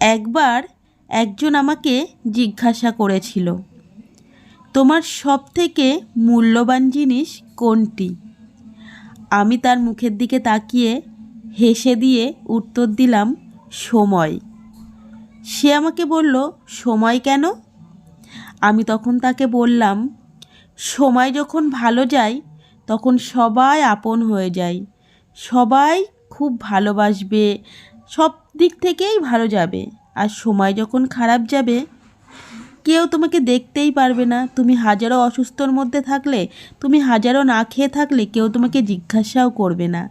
একবার একজন আমাকে জিজ্ঞাসা করেছিল, তোমার সব থেকে মূল্যবান জিনিস কোনটি? আমি তার মুখের দিকে তাকিয়ে হেসে দিয়ে উত্তর দিলাম, সময়। সে আমাকে বলল, সময় কেন? আমি তখন তাকে বললাম, সময় যখন ভালো যায়, তখন সবাই আপন হয়ে যায়। সবাই খুব ভালোবাসবে সব দিক থেকেই ভালো যাবে। আর সময় যখন খারাপ যাবে, কেউ তোমাকে দেখতেই পারবে না। তুমি হাজারো অসুস্থর মধ্যে থাকলে, তুমি হাজারো না খেয়ে থাকলে কেউ তোমাকে জিজ্ঞাসাও করবে না।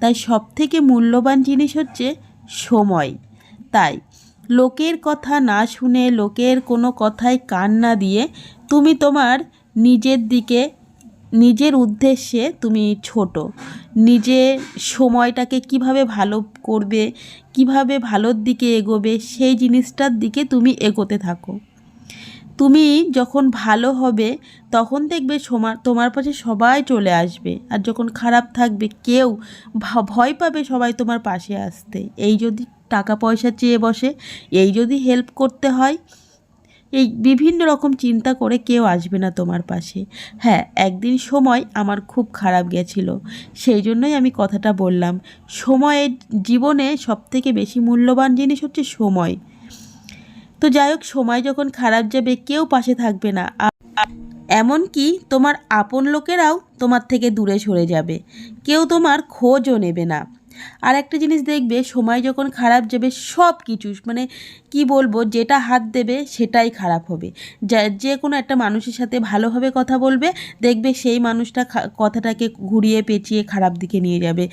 তাই সব থেকে মূল্যবান জিনিস হচ্ছে সময়। তাই লোকের কথা না শুনে, লোকের কোনো কথায় কান না দিয়ে তুমি তোমার নিজের দিকে নিজের উদ্দেশ্যে তুমি ছোট। নিজে সময়টাকে কীভাবে ভালো করবে, কীভাবে ভালোর দিকে এগোবে, সেই জিনিসটার দিকে তুমি এগোতে থাকো। তুমি যখন ভালো হবে, তখন দেখবে সমা তোমার পাশে সবাই চলে আসবে। আর যখন খারাপ থাকবে, কেউ ভয় পাবে সবাই তোমার পাশে আসতে। এই যদি টাকা পয়সা চেয়ে বসে, এই যদি হেল্প করতে হয় এই বিভিন্ন রকম চিন্তা করে কেউ আসবে না তোমার পাশে। হ্যাঁ একদিন সময় আমার খুব খারাপ গেছিল, সেই জন্যই আমি কথাটা বললাম। সময়ের জীবনে সবথেকে বেশি মূল্যবান জিনিস হচ্ছে সময়। তো যাই হোক, সময় যখন খারাপ যাবে, কেউ পাশে থাকবে না। এমনকি তোমার আপন লোকেরাও তোমার থেকে দূরে সরে যাবে। কেউ তোমার খোঁজও নেবে না। আর একটা জিনিস দেখবে, সময় যখন খারাপ যাবে সব কিছু মানে কি বলব, যেটা হাত দেবে, সেটাই খারাপ হবে। যা, যে কোনো একটা মানুষের সাথে ভালোভাবে কথা বলবে, দেখবে সেই মানুষটা কথাটাকে ঘুরিয়ে পেঁচিয়ে খারাপ দিকে নিয়ে যাবে।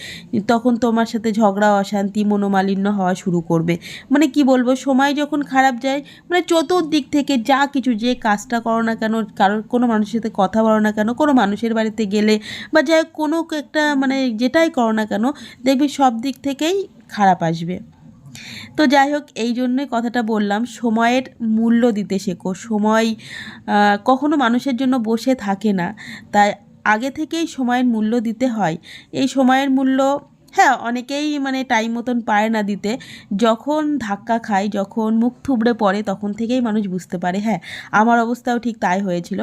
তখন তোমার সাথে ঝগড়া, অশান্তি, মনোমালিন্য হওয়া শুরু করবে। মানে কি বলব, সময় যখন খারাপ যায় মানে চতুর্দিক থেকে যা কিছু যে কাজটা করো না কেন, কারোর, কোনো মানুষের সাথে কথা বলো না কেন, কোনো মানুষের বাড়িতে গেলে বা যাই কোনো একটা মানে যেটাই করো না কেন, দেখবি সব দিক থেকেই খারাপ আসবে। তো যাই হোক, এই জন্যই কথাটা বললাম, সময়ের মূল্য দিতে শেখো। সময় কখনো মানুষের জন্য বসে থাকে না। তাই আগে থেকেই সময়ের মূল্য দিতে হয়। এই সময়ের মূল্য হ্যাঁ অনেকেই মানে টাইম মতন পায় না দিতে। যখন ধাক্কা খায়, যখন মুখ থুবড়ে পড়ে, তখন থেকেই মানুষ বুঝতে পারে হ্যাঁ আমার অবস্থাও ঠিক তাই হয়েছিল।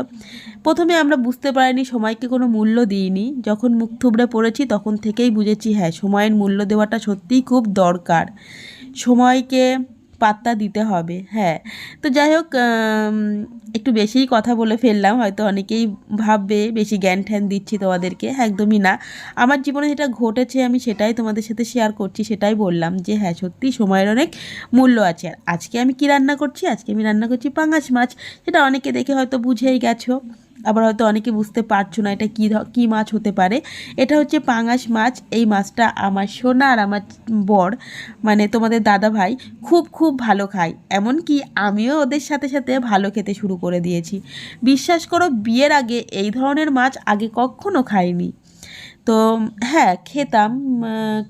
প্রথমে আমরা বুঝতে পারিনি সময়কে কোনো মূল্য দিইনি। যখন মুখ থুবড়ে পড়েছি, তখন থেকেই বুঝেছি হ্যাঁ সময়ের মূল্য দেওয়াটা সত্যিই খুব দরকার। সময়কে পাত্তা দিতে হবে হ্যাঁ। তো যাই হোক একটু বেশিই কথা বলে ফেললাম, হয়তো অনেকেই ভাববে, বেশি জ্ঞান ঠ্যান দিচ্ছি তোমাদেরকে, একদমই না। আমার জীবনে যেটা ঘটেছে, আমি সেটাই তোমাদের সাথে শেয়ার করছি, সেটাই বললাম যে হ্যাঁ সত্যি সময়ের অনেক মূল্য আছে। আর আজকে আমি কি রান্না করছি? আজকে আমি রান্না করছি পাঙাশ মাছ সেটা অনেকে দেখে হয়তো বুঝেই গেছো। আবার হয়তো অনেকে বুঝতে পারছ না এটা কী কী মাছ হতে পারে। এটা হচ্ছে পাঙাশ মাছ, এই মাছটা আমার সোনা আর আমার বর মানে তোমাদের দাদা ভাই খুব খুব ভালো খায়। এমনকি আমিও ওদের সাথে সাথে ভালো খেতে শুরু করে দিয়েছি। বিশ্বাস করো, বিয়ের আগে এই ধরনের মাছ আগে কখনো খাইনি। তো হ্যাঁ খেতাম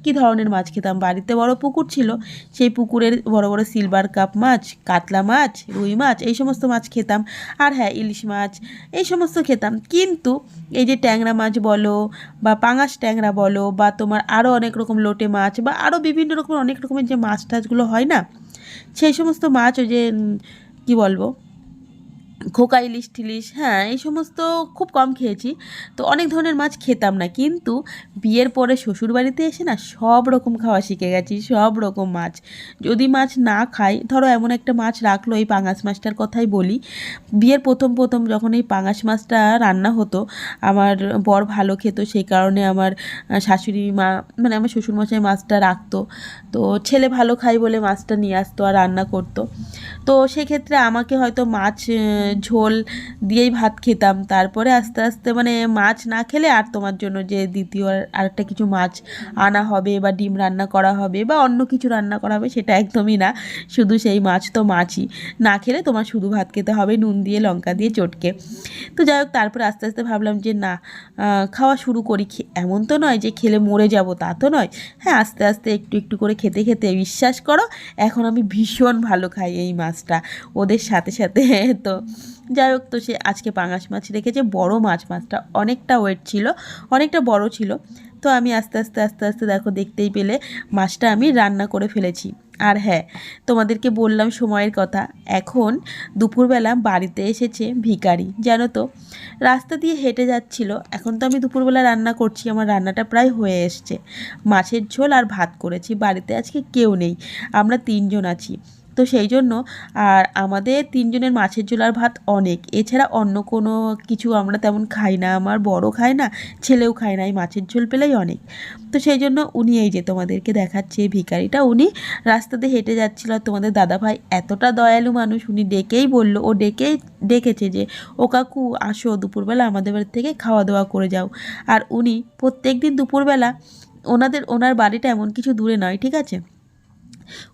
কী ধরনের মাছ খেতাম? বাড়িতে বড় পুকুর ছিল, সেই পুকুরের বড় বড় সিলভার কাপ মাছ, কাতলা মাছ, রুই মাছ, এই সমস্ত মাছ খেতাম। আর হ্যাঁ ইলিশ মাছ, এই সমস্ত খেতাম। কিন্তু এই যে ট্যাংরা মাছ বলো বা পাঙাশ ট্যাংরা বলো বা তোমার আরও অনেক রকম লোটে মাছ বা আরও বিভিন্ন রকমের অনেক রকমের যে মাছ টাছগুলো হয় না, সেই সমস্ত মাছ ওই যে কী বলব? খোকা ইলিশ টিলিশ হ্যাঁ এই সমস্ত খুব কম খেয়েছি। তো অনেক ধরনের মাছ খেতাম না, কিন্তু বিয়ের পরে শ্বশুর বাড়িতে এসে না সব রকম খাওয়া শিখে গেছি, সব রকম মাছ। যদি মাছ না খাই, ধরো এমন একটা মাছ রাখল এই পাঙাশ মাছটার কথাই বলি, বিয়ের প্রথম প্রথম যখন এই পাঙাশ মাছটা রান্না হতো, আমার বর ভালো খেত, সেই কারণে আমার শাশুড়ি মা মানে আমার শ্বশুরমশাই মাছটা রাখতো। তো ছেলে ভালো খায় বলে মাছটা নিয়ে আসতো আর রান্না করতো। তো সেক্ষেত্রে আমাকে হয়তো মাছ ঝোল দিয়েই ভাত খেতাম। তারপরে আস্তে আস্তে মানে মাছ না খেলে আর তোমার জন্য যে দ্বিতীয় আর- আরেকটা কিছু মাছ আনা হবে বা ডিম রান্না করা হবে বা অন্য কিছু রান্না করা হবে সেটা একদমই না। শুধু সেই মাছ তো মাছই। না খেলে তোমার শুধু ভাত খেতে হবে, নুন দিয়ে, লঙ্কা দিয়ে, চটকে। তো যাই হোক, তারপরে আস্তে আস্তে ভাবলাম যে না খাওয়া শুরু করি। এমন তো নয় যে খেলে মরে যাব, তা তো নয়। হ্যাঁ আস্তে আস্তে একটু একটু করে খেতে খেতে বিশ্বাস করো, এখন আমি ভীষণ ভালো খাই এই মাছটা। ওদের সাথে সাথে তো যাই হোক, তো সে আজকে পাঙাশ মাছ রেখেছে, বড় মাছ, মাছটা অনেকটা ওয়েট ছিল, অনেকটা বড় ছিল। তো আমি আস্তে আস্তে আস্তে আস্তে দেখো, দেখতেই পেলে মাছটা আমি রান্না করে ফেলেছি। আর হ্যাঁ তোমাদেরকে বললাম সময়ের কথা, এখন দুপুরবেলা বাড়িতে এসেছে ভিখারি, জানো তো? রাস্তা দিয়ে হেঁটে যাচ্ছিল, এখন তো আমি দুপুরবেলা রান্না করছি, আমার রান্নাটা প্রায় হয়ে এসছে। মাছের ঝোল আর ভাত করেছি, বাড়িতে আজকে কেউ নেই, আমরা তিনজন আছি। তো সেই জন্য আর আমাদের তিনজনের মাছের ঝোল আর ভাত অনেক। এছাড়া অন্য কোনো কিছু আমরা তেমন খাই না। আমার বড় খায় না, ছেলেও খায় না, এই মাছের ঝোল পেলেই অনেক। তো সেই জন্য উনি এই যে তোমাদেরকে দেখাচ্ছে এই ভিখারিটা, উনি রাস্তাতে হেঁটে যাচ্ছিল। তোমাদের দাদাভাই এতটা দয়ালু মানুষ, উনি ডেকেই বলল, ও ডেকেই ডেকেছে যে, ও কাকু, আসো দুপুরবেলা আমাদের বাড়ি থেকে খাওয়া দাওয়া করে যাও। আর উনি প্রত্যেক দিন দুপুরবেলা ওনাদের, ওনার বাড়িটা এমন কিছু দূরে নয়, ঠিক আছে?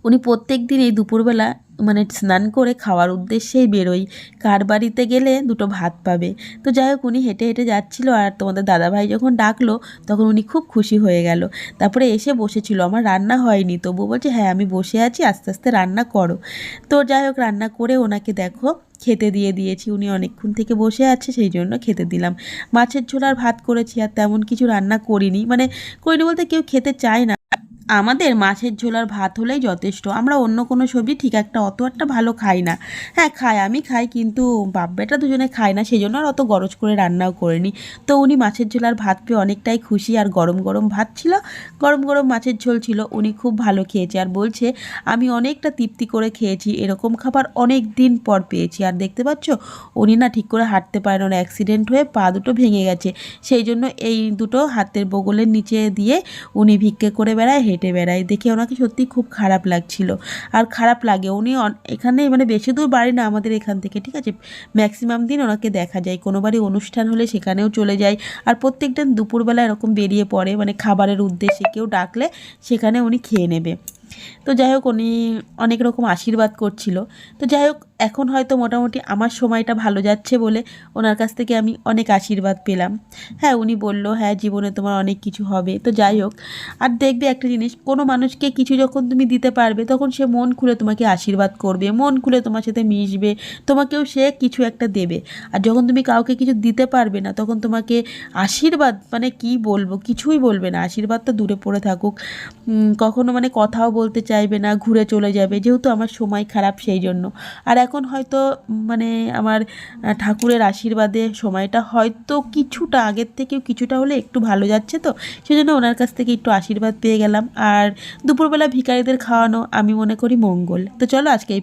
উনি প্রত্যেক দিন এই দুপুরবেলা মানে স্নান করে খাওয়ার উদ্দেশ্যেই বেরোই কার বাড়িতে গেলে দুটো ভাত পাবে। তো যাই হোক, উনি হেঁটে হেঁটে যাচ্ছিল আর তোমাদের দাদাভাই যখন ডাকলো, তখন উনি খুব খুশি হয়ে গেল। তারপরে এসে বসেছিল। আমার রান্না হয়নি। তবু বলছে হ্যাঁ আমি বসে আছি, আস্তে আস্তে রান্না করো। তো যাই হোক, রান্না করে ওনাকে দেখো, খেতে দিয়ে দিয়েছি। উনি অনেকক্ষণ থেকে বসে আছে, সেই জন্য খেতে দিলাম। মাছের ঝোল আর ভাত করেছি, আর তেমন কিছু রান্না করিনি। মানে করিনি বলতে কেউ খেতে চায় না। আমাদের মাছের ঝোলার ভাত হলেই যথেষ্ট। আমরা অন্য কোনো সবজি ঠিক একটা অত একটা ভালো খাই না। হ্যাঁ খাই, আমি খাই কিন্তু বাপ বেটা দুজনে খায় না, সেই জন্য আর অত গরজ করে রান্নাও করিনি। তো উনি মাছের ঝোলার ভাত পেয়ে অনেকটাই খুশি আর গরম গরম ভাত ছিল, গরম গরম মাছের ঝোল ছিল, উনি খুব ভালো খেয়েছে। আর বলছে, আমি অনেকটা তৃপ্তি করে খেয়েছি, এরকম খাবার অনেক দিন পর পেয়েছি। আর দেখতে পাচ্ছ, উনি না ঠিক করে হাঁটতে পারেন না ওনার অ্যাক্সিডেন্ট হয়ে পা দুটো ভেঙে গেছে। সেই জন্য এই দুটো হাতের বগলের নিচে দিয়ে উনি ভিক্ষে করে বেড়ায় হেঁটে বেড়ায় দেখে ওনাকে সত্যি খুব খারাপ লাগছিল। আর খারাপ লাগে, উনি এখানে মানে বেশি দূর বাড়ি না আমাদের এখান থেকে, ঠিক আছে? ম্যাক্সিমাম দিন ওনাকে দেখা যায় কোনো বাড়ি অনুষ্ঠান হলে সেখানেও চলে যায়। আর প্রত্যেক দিন দুপুরবেলা এরকম বেরিয়ে পড়ে মানে খাবারের উদ্দেশ্যে কেউ ডাকলে সেখানে উনি খেয়ে নেবে। তো যাই হোক, উনি অনেক রকম আশীর্বাদ করছিল। তো যাই হোক এখন হয়তো মোটামুটি আমার সময়টা ভালো যাচ্ছে বলে ওনার কাছ থেকে আমি অনেক আশীর্বাদ পেলাম। হ্যাঁ উনি বলল হ্যাঁ জীবনে তোমার অনেক কিছু হবে। তো যাই হোক, আর দেখবে একটা জিনিস, কোনো মানুষকে কিছু যখন তুমি দিতে পারবে, তখন সে মন খুলে তোমাকে আশীর্বাদ করবে, মন খুলে তোমার সাথে মিশবে, তোমাকেও সে কিছু একটা দেবে। আর যখন তুমি কাউকে কিছু দিতে পারবে না, তখন তোমাকে আশীর্বাদ মানে কি বলব, কিছুই বলবে না। আশীর্বাদ তো দূরে পড়ে থাকুক। কখনো মানে কথাও বলতে চাইবে না, ঘুরে চলে যাবে, যেহেতু আমার সময় খারাপ সেই জন্য আর এখন হয়তো মানে আমার ঠাকুরের আশীর্বাদে সময়টা হয়তো কিছুটা আগের থেকেও কিছুটা হলে একটু ভালো যাচ্ছে তো। সেজন্য ওনার কাছ থেকে একটু আশীর্বাদ পেয়ে গেলাম। আর দুপুরবেলা ভিখারিদের খাওয়ানো আমি মনে করি মঙ্গল। তো চলো আজকে এই